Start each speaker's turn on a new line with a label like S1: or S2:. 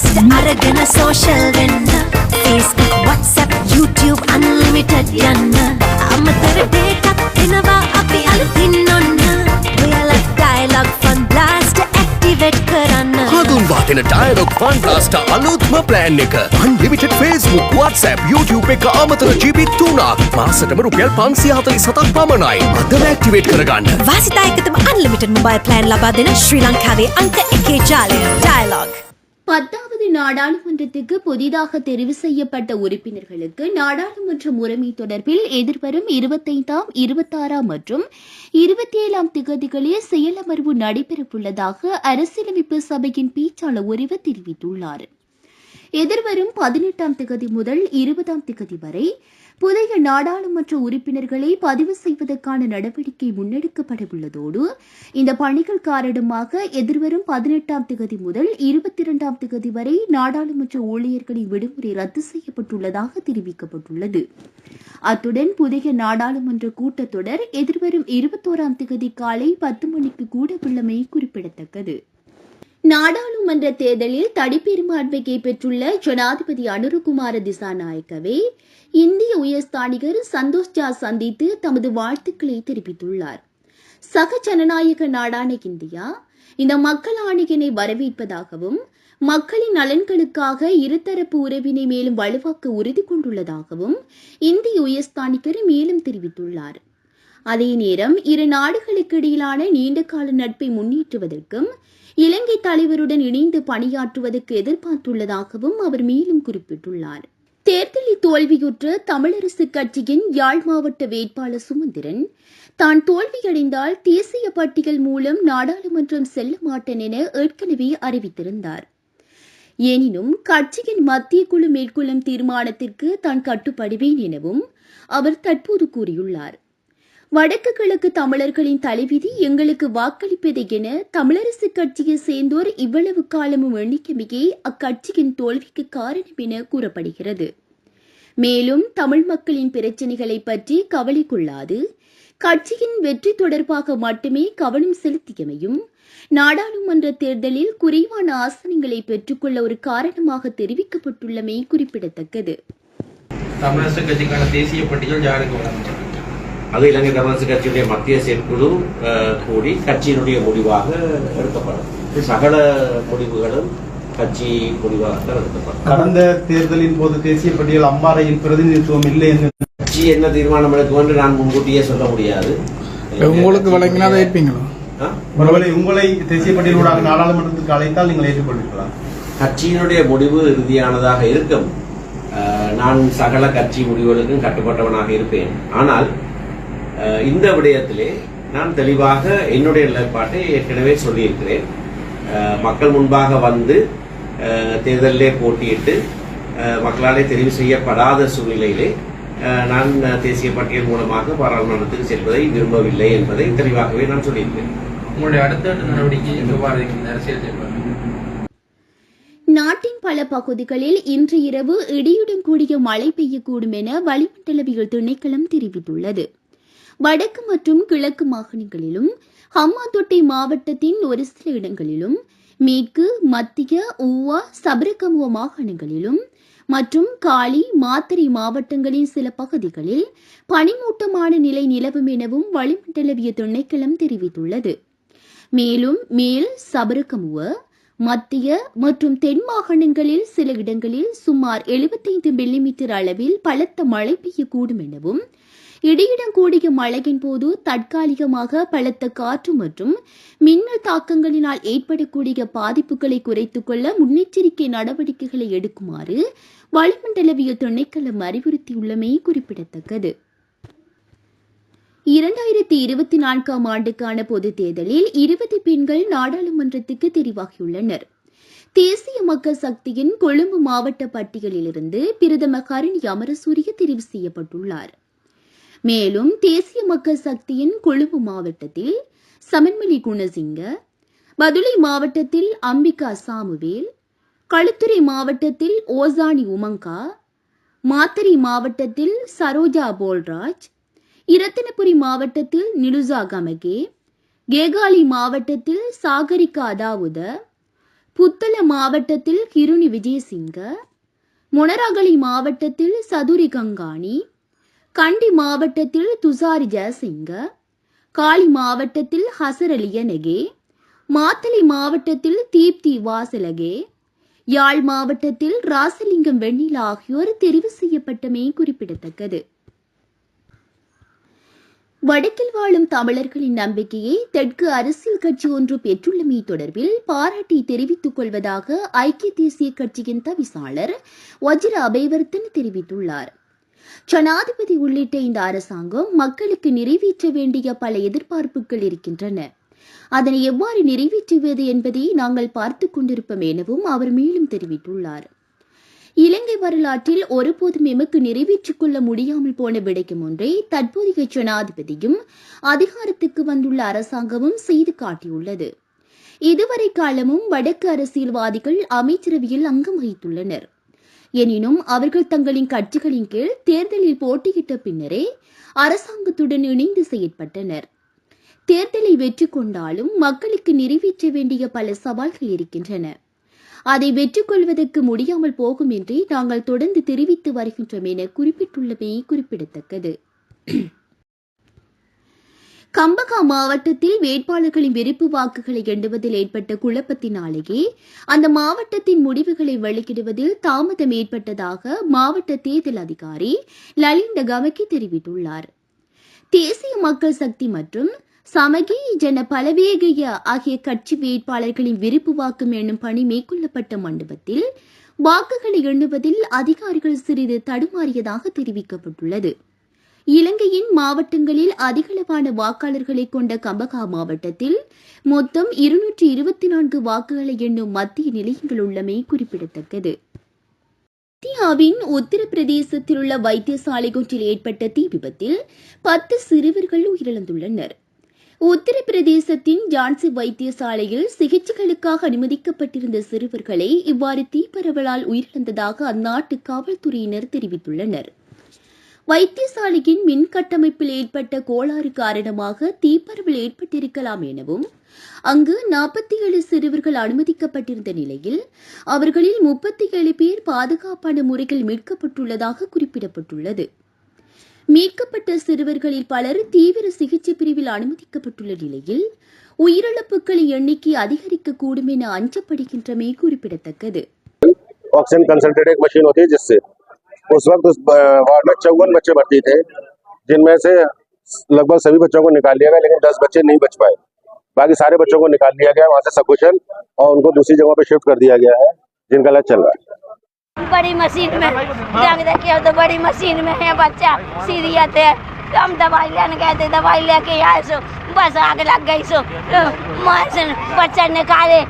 S1: Just අරගෙන social වෙන්න. Facebook WhatsApp YouTube unlimited යන්න. අමතර දෙකක් එනවා අපි අලුතින් ඔන්න. ඔයාලා ඩයලොග් ෆන් බ්ලාස්ට් ඇක්ටිවේට් කරන්න.
S2: හඳුන්වා දෙන ඩයලොග් ෆන් බ්ලාස්ට් අලුත්ම ප්ලෑන් එක. අන්ලිමිටඩ් Facebook WhatsApp YouTube එක අමතර GB 3ක් මාසෙටම රුපියල් 547ක් පමණයි. අද ඇක්ටිවේට් කරගන්න.
S1: වාසිතා එකතම අන්ලිමිටඩ් මොබයිල් ප්ලෑන් ලබා දෙන ශ්‍රී ලංකාවේ අංක එකේ ජාලය. ඩයලොග් පද්දා
S3: பத்தாவது நாடாளுமன்றத்துக்கு புதிதாக தெரிவு செய்யப்பட்ட உறுப்பினர்களுக்கு நாடாளுமன்ற முறைமை தொடர்பில் எதிர்வரும் இருபத்தைந்தாம் இருபத்தாறாம் மற்றும் இருபத்தி ஏழாம் திகதிகளில் செயலமர்வு நடைபெறவுள்ளதாக அரசியலமைப்பு சபையின் பேச்சாளர் ஒருவர் தெரிவித்துள்ளார். எதிர்வரும் பதினெட்டாம் திகதி முதல் இருபதாம் திகதி வரை புதிய நாடாளுமன்ற உறுப்பினர்களை பதிவு செய்வதற்கான நடவடிக்கை முன்னெடுக்கப்பட உள்ளதோடு இந்த பணிகள் காரணமாக எதிர்வரும் பதினெட்டாம் திகதி முதல் இருபத்தி இரண்டாம் திகதி வரை நாடாளுமன்ற ஊழியர்களின் விடுமுறை ரத்து செய்யப்பட்டுள்ளதாக தெரிவிக்கப்பட்டுள்ளது. அத்துடன் புதிய நாடாளுமன்ற கூட்டத்தொடர் எதிர்வரும் இருபத்தோராம் திகதி காலை பத்து மணிக்கு கூட உள்ளமை குறிப்பிடத்தக்கது. நாடாளுமன்ற தேர்தலில் தடிப்பெரும்பான்மையை பெற்றுள்ள ஜனாதிபதி அனுருகுமார திசாநாயக்கவே இந்திய உயர்ஸ்தானிகர் சந்தோஷ் ஜா சந்தித்து தமது வாழ்த்துக்களை தெரிவித்துள்ளார். சக ஜனநாயக நாடான இந்தியா இந்த மக்கள் ஆணையினை வரவேற்பதாகவும் மக்களின் நலன்களுக்காக இருதரப்பு உறவினை மேலும் வலுவாக்க உறுதி கொண்டுள்ளதாகவும் இந்திய உயர்ஸ்தானிகர் மேலும் தெரிவித்துள்ளார். அதே நேரம் இரு நாடுகளுக்கு இடையிலான நீண்டகால நட்பை முன்னேற்றுவதற்கும் இலங்கை தலைவருடன் இணைந்து பணியாற்றுவதற்கு எதிர்பார்த்துள்ளதாகவும் அவர் மேலும் குறிப்பிட்டுள்ளார். தேர்தலில் தோல்வியுற்ற தமிழரசு கட்சியின் யாழ் மாவட்ட வேட்பாளர் சுமந்திரன் தான் தோல்வியடைந்தால் தேசிய பட்டியல் மூலம் நாடாளுமன்றம் செல்ல மாட்டேன் என ஏற்கனவே அறிவித்திருந்தார். எனினும் கட்சியின் மத்திய குழு மேற்கொள்ளும் தீர்மானத்திற்கு தான் கட்டுப்படுவேன் எனவும் அவர் தற்போது கூறியுள்ளார். வடக்கு கிழக்கு தமிழர்களின் தலைவிதி எங்களுக்கு வாக்களிப்பது என தமிழரசு கட்சியை சேர்ந்தோர் இவ்வளவு காலமும் எண்ணிக்கையே அக்கட்சியின் தோல்விக்கு காரணம் என கூறப்படுகிறது. மேலும் தமிழ் மக்களின் பிரச்சனைகளை பற்றி கவலை கொள்ளாது. கட்சியின் வெற்றி தொடர்பாக மட்டுமே கவனம் செலுத்தியமையும் நாடாளுமன்ற தேர்தலில் குறைவான ஆசனங்களை பெற்றுக்கொள்ள ஒரு காரணமாக தெரிவிக்கப்பட்டுள்ளமை குறிப்பிடத்தக்கது.
S4: தமிழரசு கட்சிக்கான தேசிய பட்டியல் யாருக்கு வழங்கப்பட்டது?
S5: அது இலங்கை தமிழரசு கட்சியுடைய மத்திய செயற்குழு கூடி கட்சியினுடைய முடிவாக எடுக்கப்படும். சகல முடிவுகளும் கட்சி முடிவாகத்தான் எடுக்கப்படும்.
S6: கடந்த தேர்தலின் போது தேசிய பட்டியல் அம்பாறையின் பிரதிநிதித்துவம் இல்லை என்று
S5: கட்சி என்ன தீர்மானம் எடுக்கும் என்று நான் முன்கூட்டியே சொல்ல முடியாது.
S7: உங்களுக்கு வழங்கினா ஏற்பீங்களா?
S6: ஒருவேளை உங்களை தேசிய பட்டியலூடாக நாடாளுமன்றத்துக்கு அழைத்தால் நீங்கள் ஏற்றுக்கொள்வீர்களா?
S5: கட்சியினுடைய முடிவு இறுதியானதாக இருக்கும். நான் சகல கட்சி முடிவுகளுக்கும் கட்டுப்பட்டவனாக இருப்பேன். ஆனால் இந்த விடயத்திலே நான் தெளிவாக என்னுடைய நிலைப்பாட்டை ஏற்கனவே சொல்லியிருக்கிறேன். மக்கள் முன்பாக வந்து தேர்தலிலே போட்டியிட்டு மக்களாலே தெரிவு செய்யப்படாத சூழ்நிலையிலே நான் தேசிய பட்டியல் மூலமாக பாராளுமன்றத்துக்கு செல்வதை விரும்பவில்லை என்பதை தெளிவாகவே நான் சொல்லியிருக்கிறேன்.
S4: உங்களுடைய அடுத்த நடவடிக்கை எவ்வாறு அரசியல்
S3: நாட்டின் பல பகுதிகளில் இன்று இரவு இடியுடன் கூடிய மழை பெய்யக்கூடும் என வளிமண்டலவியல் திணைக்களம் தெரிவித்துள்ளது. வடக்கு மற்றும் கிழக்கு மாகாணங்களிலும் ஹம்மாந்தோட்டை மாவட்டத்தின் ஒரு சில இடங்களிலும் மேற்கு மத்திய ஊவா சபரகமுவ மாகாணங்களிலும் மற்றும் காலி மாத்தறை மாவட்டங்களின் சில பகுதிகளில் பனிமூட்டமான நிலை நிலவும் எனவும் வளிமண்டலவிய திணைக்களம் தெரிவித்துள்ளது. மேலும் மேல் சபரகமுவ மத்திய மற்றும் தென் மாகாணங்களில் சில இடங்களில் சுமார் 75 மில்லிமீட்டர் அளவில் பலத்த மழை பெய்யக்கூடும் எனவும் இடியுடன் கூடிய மழையின் போது தற்காலிகமாக பலத்த காற்று மற்றும் மின்னல் தாக்கங்களினால் ஏற்படக்கூடிய பாதிப்புகளை குறைத்துக் கொள்ள முன்னெச்சரிக்கை நடவடிக்கைகளை எடுக்குமாறு வளிமண்டலவிய திணைக்களம் அறிவுறுத்தியுள்ளமை குறிப்பிடத்தக்கது. இரண்டாயிரத்தி இருபத்தி நான்காம் ஆண்டுக்கான பொதுத் தேர்தலில் இருபது பெண்கள் நாடாளுமன்றத்துக்கு தெரிவாகியுள்ளனர். தேசிய மக்கள் சக்தியின் கொழும்பு மாவட்ட பட்டியலிலிருந்து பிரதமர் ஹரணி அமரசூரிய தெரிவு செய்யப்பட்டுள்ளார். மேலும் தேசிய மக்கள் சக்தியின் கொழும்பு மாவட்டத்தில் சமன்மலி குணசிங்க பதுளை மாவட்டத்தில் அம்பிகா சாமுவேல் களுத்துறை மாவட்டத்தில் ஓசானி உமங்கா மாத்தறை மாவட்டத்தில் சரோஜா போல்ராஜ் இரத்தினபுரி மாவட்டத்தில் நிலுசா கமகே கேகாலி மாவட்டத்தில் சாகரிகா அதாவுத புத்தள மாவட்டத்தில் கிருணி விஜயசிங்க மொனராகலி மாவட்டத்தில் சதுரி கங்காணி கண்டி மாவட்டத்தில் துசாரி ஜெயசிங்க காளி மாவட்டத்தில் ஹசரலிய நெகே மாத்தளை மாவட்டத்தில் தீப்தி வாசலகே யாழ் மாவட்டத்தில் ராசலிங்கம் வெண்ணிலா ஆகியோர் தெரிவு செய்யப்பட்டமை குறிப்பிடத்தக்கது. வடக்கில் வாழும் தமிழர்களின் நம்பிக்கையை தெற்கு அரசியல் கட்சி ஒன்று பெற்றுள்ளமை தொடர்பில் பாராட்டி தெரிவித்துக் கொள்வதாக ஐக்கிய தேசிய கட்சியின் தவிசாளர் வஜ்ர அபேவர்த்தன் தெரிவித்துள்ளார். ஜனாதிபதி உள்ளிட்ட இந்த அரசாங்கம் மக்களுக்கு நிறைவேற்ற வேண்டிய பல எதிர்பார்ப்புகள் இருக்கின்றன. அதனை எவ்வாறு நிறைவேற்றுவது என்பதை நாங்கள் பார்த்துக் கொண்டிருப்போம் எனவும் அவர் மேலும் தெரிவித்துள்ளார். இலங்கை வரலாற்றில் ஒருபோதும் எமக்கு நிறைவேற்றிக் கொள்ள முடியாமல் போன விடயம் ஒன்றை தற்போதைய ஜனாதிபதியும் அதிகாரத்துக்கு வந்துள்ள அரசாங்கமும் செய்து காட்டியுள்ளது. இதுவரை காலமும் வடக்கு அரசியல்வாதிகள் அமைச்சரவையில் அங்கம் வகித்துள்ளனர். எனினும் அவர்கள் தங்களின் கட்சிகளின் கீழ் தேர்தலில் போட்டியிட்ட பின்னரே அரசாங்கத்துடன் இணைந்து செயற்பட்டனர். தேர்தலை வெற்றி கொண்டாலும் மக்களுக்கு நிறைவேற்ற வேண்டிய பல சவால்கள் இருக்கின்றன. அதை வெற்றி கொள்வதற்கு முடியாமல் போகும் என்று நாங்கள் தொடர்ந்து தெரிவித்து வருகின்றோம் என குறிப்பிட்டுள்ளமை குறிப்பிடத்தக்கது. கம்பகா மாவட்டத்தில் வேட்பாளர்களின் விருப்பு வாக்குகளை எண்ணுவதில் ஏற்பட்ட குழப்பத்தினாலேயே அந்த மாவட்டத்தின் முடிவுகளை வெளியிடுவதில் தாமதம் ஏற்பட்டதாக மாவட்ட தேர்தல் அதிகாரி லலிந்த கமக்கி தெரிவித்துள்ளார். தேசிய மக்கள் சக்தி மற்றும் சமகி ஜன பலவேகைய ஆகிய கட்சி வேட்பாளர்களின் விருப்பு வாக்கும் எனும் பணி மேற்கொள்ளப்பட்ட மண்டபத்தில் வாக்குகளை எண்ணுவதில் அதிகாரிகள் சிறிது தடுமாறியதாக தெரிவிக்கப்பட்டுள்ளது. இலங்கையின் மாவட்டங்களில் அதிகளவான வாக்காளர்களை கொண்ட கம்பகா மாவட்டத்தில் மொத்தம் இருநூற்றி இருபத்தி நான்கு வாக்குகளை எண்ணும் மத்திய நிலையங்கள் உள்ளமை குறிப்பிடத்தக்கது. இந்தியாவின் உத்தரப்பிரதேசத்தில் உள்ள வைத்தியசாலை ஒன்றில் ஏற்பட்ட தீ விபத்தில் பத்து சிறுவர்கள் உயிரிழந்துள்ளனர். உத்தரப்பிரதேசத்தின் ஜான்சி வைத்தியசாலையில் சிகிச்சைகளுக்காக அனுமதிக்கப்பட்டிருந்த சிறுவர்களை இவ்வாறு தீப்பரவலால் உயிரிழந்ததாக அந்நாட்டு காவல்துறையினர் தெரிவித்துள்ளனர். வைத்தியசாலையின் மின் கட்டமைப்பில் ஏற்பட்ட கோளாறு காரணமாக தீப்பரவல் ஏற்பட்டிருக்கலாம் எனவும் அங்கு நாற்பத்தி ஏழு சிறுவர்கள் அனுமதிக்கப்பட்டிருந்த நிலையில் அவர்களில் முப்பத்தி ஏழு பேர் பாதுகாப்பான முறையில் மீட்கப்பட்டுள்ளதாக குறிப்பிடப்பட்டுள்ளது. மீட்கப்பட்ட சிறுவர்களில் பலர் தீவிர சிகிச்சை பிரிவில் அனுமதிக்கப்பட்டுள்ள நிலையில் உயிரிழப்புகளின் எண்ணிக்கை அதிகரிக்கக்கூடும் என அஞ்சப்படுகின்றமை குறிப்பிடத்தக்கது
S8: ऑक्सीजन कंसंट्रेट एक मशीन होती है जिससे उस वक्त उस अ, वार्ड में चौवन बच्चे भर्ती थे जिनमें से लगभग सभी बच्चों को निकाल लिया गया लेकिन दस बच्चे नहीं बच पाए बाकी सारे बच्चों को निकाल लिया गया वहां से सकुशल और उनको दूसरी जगह पे शिफ्ट कर दिया गया है जिनका इलाज चल रहा है
S9: बड़ी मशीन में। जंग देखिए तो बड़ी मशीन में है बच्चा। सीरियत है हम दवाई लेने गए थे, दवाई लेके आए सो। बस आग लग गई सो। से बच्चा निकाले।